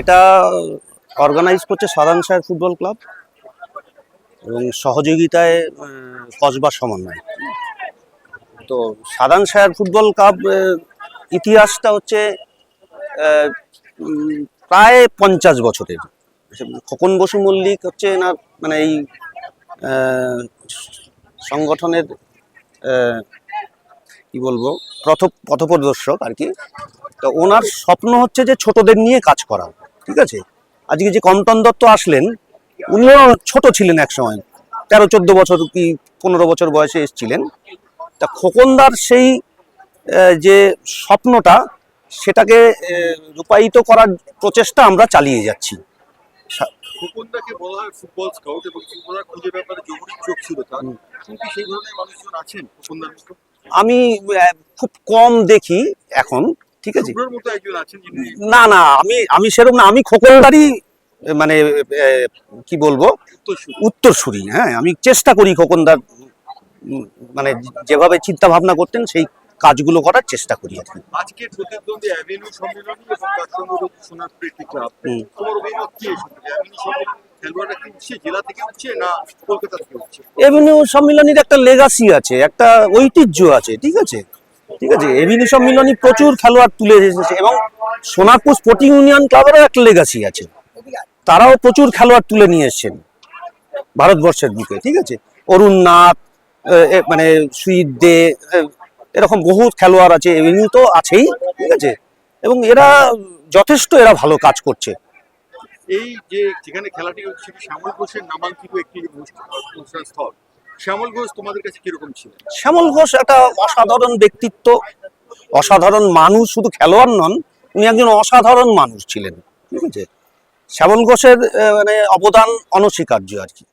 এটা অর্গানাইজ করছে সাধারণ সাহেব ফুটবল ক্লাব এবং সহযোগিতায় কসবা সমন্বয়। তো সাধারণ সাহেব ফুটবল ক্লাব ইতিহাসটা হচ্ছে প্রায় পঞ্চাশ বছরের। খোকন বসু মল্লিক হচ্ছে না মানে এই সংগঠনের কি বলব পথ পথপ্রদর্শক আর কি। তো ওনার স্বপ্ন হচ্ছে যে ছোটদের নিয়ে কাজ করা ঠিক আছে? আজকে যে কমটন দত্ত আসলেন উনিও ছোট ছিলেন এক সময় তেরো চোদ্দ বছর কি পনেরো বছর বয়সে এসেছিলেন। তা খোকনদার সেই যে স্বপ্নটা সেটাকে রূপায়িত করার প্রচেষ্টা আমরা চালিয়ে যাচ্ছি। খোকনদাকে বলা হয় ফুটবল স্কাউট এবং ফুটবলার খুঁজে ব্যাপারে জরুরি চোখ ছিল তার। এখন সেই ধরনের মানুষজন আছেন খোকনদার মতো? আমি খুব কম দেখি এখন। ঠিক আছে? না না আমি আমি সেরকম না আমি খোকনদারই মানে কি বলব? উত্তরসূরি। হ্যাঁ আমি চেষ্টা করি খোকনদার মানে যেভাবে চিন্তা ভাবনা করতেন সেই কাজগুলো করার চেষ্টা করি আর কি। আজকের প্রতিদ্বন্দ্বী অ্যাভিনিউ সম্মেলনী এবং তার সঙ্গে রয়েছে সোনারপুর ক্লাব। তোমার অভিমত কি এই সম্পর্কে অ্যাভিনিউ সম্মেলন খেলোয়াড়রা কি উঠছে জেলা থেকে উঠছে না কলকাতা থেকে উঠছে? এভিনিউ সম্মিলনীর একটা লেগাসি আছে একটা ঐতিহ্য আছে ঠিক আছে? ঠিক আছে? এভিনিউ সম্মিলনী প্রচুর খেলোয়াড় তুলে এসেছে এবং সোনারপুর স্পোর্টিং ইউনিয়ন ক্লাবেরও একটা লেগাসি আছে। তারাও প্রচুর খেলোয়াড় তুলে নিয়ে এসছেন ভারতবর্ষের বুকে, ঠিক আছে? অরুণ নাথ মানে সুইট দে এরকম বহু খেলোয়াড় আছে এভিনিউ তো আছেই, ঠিক আছে? এবং এরা যথেষ্ট এরা ভালো কাজ করছে। এই যে যেখানে খেলাটি হচ্ছে শ্যামল ঘোষের নামাঙ্কিত একটি অনুষ্ঠান স্থল। শ্যামল ঘোষ তোমাদের কাছে কীরকম ছিল শ্যামল ঘোষ একটা অসাধারণ ব্যক্তিত্ব, অসাধারণ মানুষ, শুধু খেলোয়াড় নন, উনি একজন অসাধারণ মানুষ ছিলেন, ঠিক আছে? শ্যামল ঘোষের মানে অবদান অনস্বীকার্য আর কি।